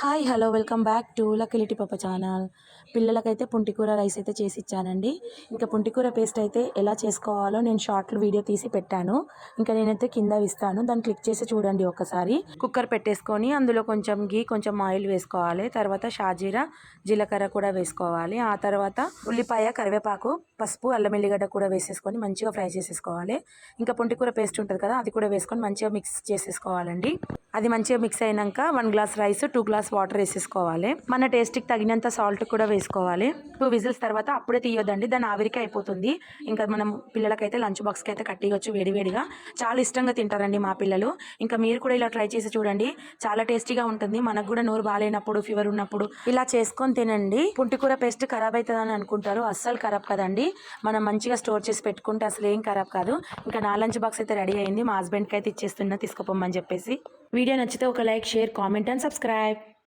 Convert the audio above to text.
Hi hello welcome back to లకిలిటి పప్ప channel. పిల్లలకైతే పుంటికూర rice అయితే చేసి ఇచ్చానండి. ఇంకా పుంటికూర పేస్ట్ అయితే ఎలా చేసుకోవాలో నేను షార్ట్లు వీడియో తీసి పెట్టాను. ఇంకా నేనైతే కింద ఇస్తాను. దాన్ని క్లిక్ చేసి చూడండి ఒకసారి. కుక్కర్ పెట్టేసుకొని అందులో కొంచెం గీ కొంచెం ఆయిల్ వేసుకోవాలి. తర్వాత షాజీరా జీలకర్ర కూడా వేసుకోవాలి. ఆ తర్వాత ఉల్లిపాయ కరివేపాకు పసుపు అల్లం ఎల్లిగడ్డ కూడా వేసేసుకొని మంచిగా ఫ్రై చేసేసుకోవాలి. ఇంకా పుంటికూర పేస్ట్ ఉంటుంది కదా అది కూడా వేసుకొని మంచిగా మిక్స్ చేసేసుకోవాలండి. అది మంచిగా మిక్స్ అయినాక one glass rice two glass water వేసేసుకోవాలి. మన టేస్ట్కి తగినంత సాల్ట్ కూడా వేసుకోవాలి. టూ విజిల్స్ తర్వాత అప్పుడే తీయొద్దండి దాని ఆవిరికి అయిపోతుంది. ఇంకా మనం పిల్లలకైతే లంచ్ బాక్స్కి అయితే కట్టియొచ్చు వేడివేడిగా చాలా ఇష్టంగా తింటారండి మా పిల్లలు. ఇంకా మీరు కూడా ఇలా ట్రై చేసి చూడండి చాలా టేస్టీగా ఉంటుంది. మనకు కూడా నోరు బాగాలేనప్పుడు ఫీవర్ ఉన్నప్పుడు ఇలా చేసుకొని తినండి. పుంటికూర పేస్ట్ ఖరాబ్ అవుతుందని అనుకుంటారు అస్సలు ఖరాబ్ కదండి. మనం మంచిగా స్టోర్ చేసి పెట్టుకుంటే అసలు ఏం ఖరాబ్ కాదు. ఇంకా నా లంచ్ బాక్స్ అయితే రెడీ అయింది. మా హస్బెండ్కి అయితే ఇచ్చేస్తున్నా తీసుకోపోమని చెప్పేసి. వీడియో నచ్చితే ఒక like share comment and subscribe.